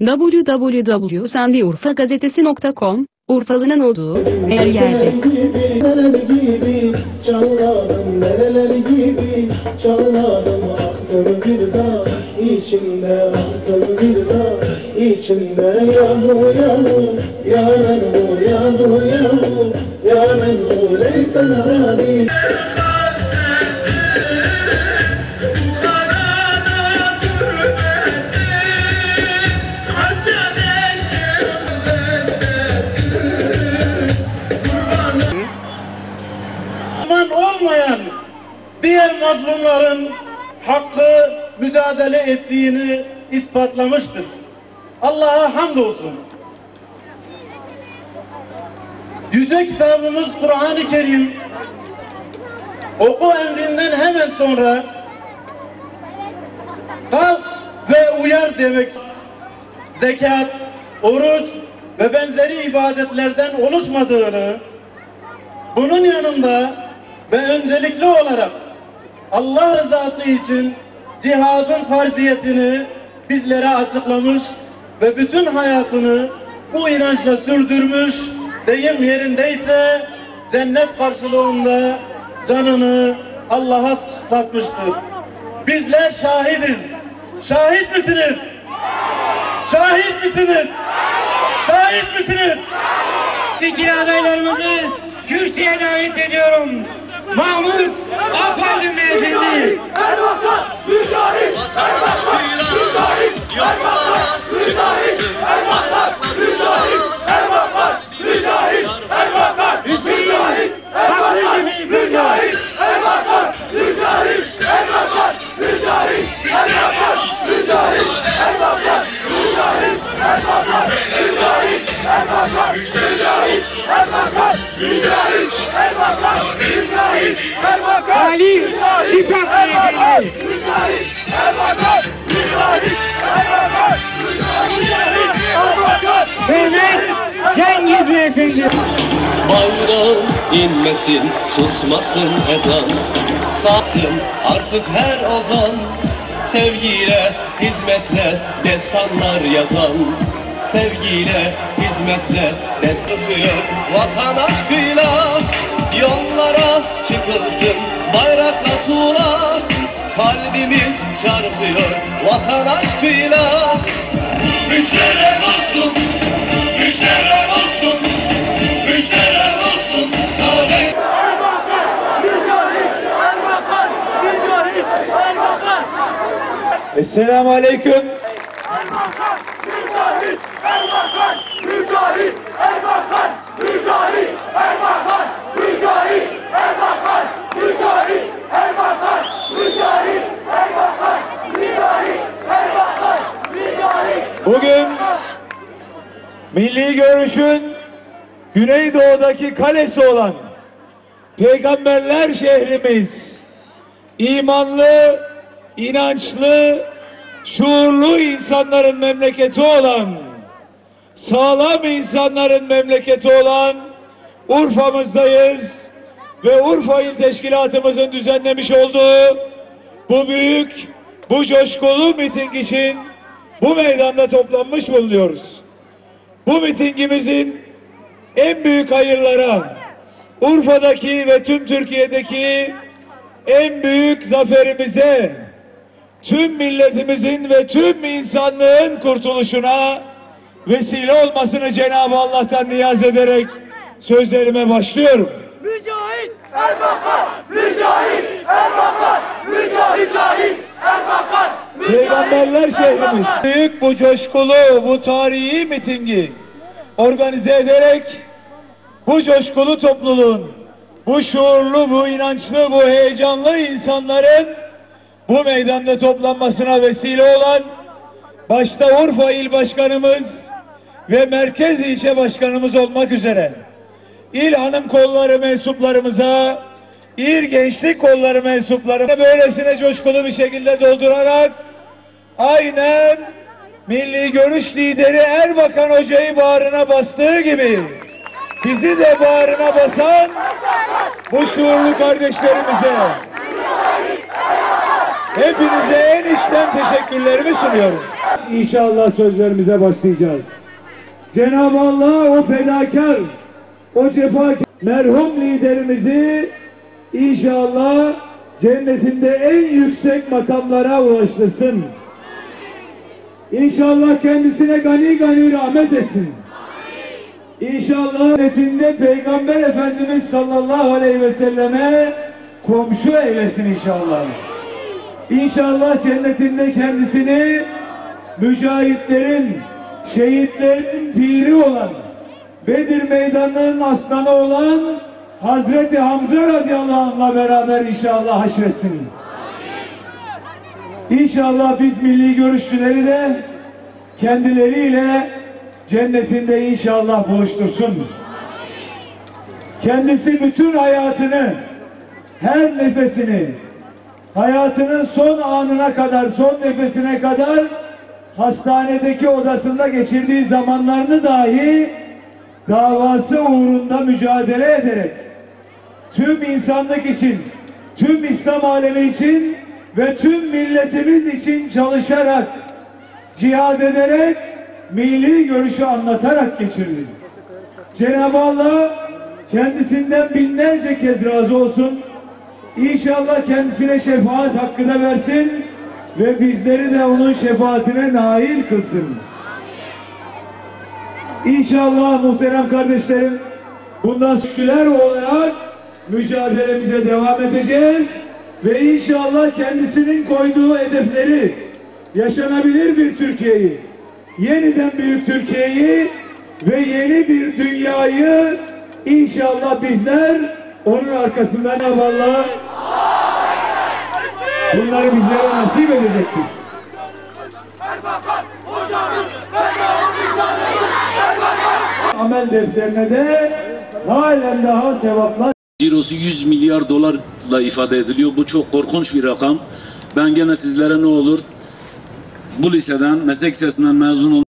www.sendiurfagazetesi.com, Urfalı'nın olduğu her yerde. Çağladım, nereler gibi çağladım Aktır bir dağ içinde, aktır bir dağ içinde Yağmur yağmur, yağmur, yağmur, yağmur Yağmur, leysen hadi hakkı mücadele ettiğini ispatlamıştır. Allah'a hamdolsun. Yüce kitabımız Kur'an-ı Kerim oku emrinden hemen sonra kalk ve uyar demek zekat, oruç ve benzeri ibadetlerden oluşmadığını bunun yanında ve öncelikli olarak Allah rızası için cihadın farziyetini bizlere açıklamış ve bütün hayatını bu inançla sürdürmüş, deyim yerindeyse cennet karşılığında canını Allah'a satmıştır. Bizler şahidiz. Şahit misiniz? Şahit misiniz? Şahit misiniz? Fikir adaylarımızı kürsüye davet ediyorum. Mahmut Afalim Beyefendi. Erbakan, mücahit, Erbakan, mücahit, Erbakan, mücahit, Erbakan, mücahit, Erbakan, mücahit, Erbakan, mücahit, Erbakan, mücahit, Erbakan, mücahit, Erbakan, mücahit, Erbakan, mücahit, Erbakan, mücahit, Erbakan, mücahit, Erbakan, mücahit, Erbakan, mücahit, Erbakan, mücahit, Erbakan, Ali İpek inmesin, susmasın ezan. Saatim artık her ozan. Sevgiyle, hizmetle destanlar yazan. Sevgiyle, hizmetle destekliyor Vatan aşkıyla Yollara çıkıldım bayrakla tuğla Kalbimi çarpıyor vatan aşkıyla. Güçlere olsun, güçlere olsun, güçlere olsun Sadek Esselamu Aleyküm. Erbakan, Mücahit, Erbakan, Mücahit, Erbakan. Bugün Milli Görüş'ün Güneydoğu'daki kalesi olan Peygamberler şehrimiz imanlı, inançlı, şuurlu insanların memleketi olan sağlam insanların memleketi olan Urfa'mızdayız ve Urfa İl Teşkilatımızın düzenlemiş olduğu bu büyük, bu coşkulu miting için bu meydanda toplanmış bulunuyoruz. Bu mitingimizin en büyük hayırlara, Urfa'daki ve tüm Türkiye'deki en büyük zaferimize, tüm milletimizin ve tüm insanlığın kurtuluşuna vesile olmasını Cenab-ı Allah'tan niyaz ederek sözlerime başlıyorum. mücahit, Erbakan, mücahit, Erbakan, mücahit, Erbakan, Peygamberler şehrimiz. Büyük bu coşkulu, bu tarihi mitingi organize ederek bu coşkulu topluluğun, bu şuurlu, bu inançlı, bu heyecanlı insanların bu meydanda toplanmasına vesile olan başta Urfa İl Başkanımız ve Merkez İlçe Başkanımız olmak üzere İl Hanım kolları mensuplarımıza, İl Gençlik kolları mensuplarına böylesine coşkulu bir şekilde doldurarak aynen Milli Görüş lideri Erbakan Hoca'yı bağrına bastığı gibi bizi de bağrına basan bu şuurlu kardeşlerimize Hepinize en içten teşekkürlerimi sunuyorum. İnşallah sözlerimize başlayacağız. Cenab-ı Allah o fedakar, o cefakar merhum liderimizi inşallah cennetinde en yüksek makamlara ulaştırsın. İnşallah kendisine gani gani rahmet etsin. İnşallah cennetinde Peygamber Efendimiz sallallahu aleyhi ve selleme komşu eylesin inşallah. İnşallah cennetinde kendisini mücahitlerin, şehitlerin piri olan, Bedir meydanlarının aslanı olan Hazreti Hamza radıyallahu anh'la beraber inşallah haşretsin. İnşallah biz milli görüşçüleri de kendileriyle cennetinde inşallah buluştursun. Kendisi bütün hayatını, her nefesini, hayatının son anına kadar, son nefesine kadar hastanedeki odasında geçirdiği zamanlarını dahi davası uğrunda mücadele ederek tüm insanlık için, tüm İslam alemi için ve tüm milletimiz için çalışarak, cihad ederek, milli görüşü anlatarak geçirdi. Cenab-ı Allah kendisinden binlerce kez razı olsun. İnşallah kendisine şefaat hakkı da versin ve bizleri de onun şefaatine nail kılsın. İnşallah muhterem kardeşlerim bundan şükürler olarak mücadelemize devam edeceğiz ve inşallah kendisinin koyduğu hedefleri yaşanabilir bir Türkiye'yi, yeniden büyük Türkiye'yi ve yeni bir dünyayı inşallah bizler onun arkasından Allah bunları bizlere nasip edecektir. Amel defterine de halen daha sevaplar Cirosu 100 milyar dolarla ifade ediliyor. Bu çok korkunç bir rakam. Ben gene sizlere ne olur bu liseden, meslek lisesinden mezun olan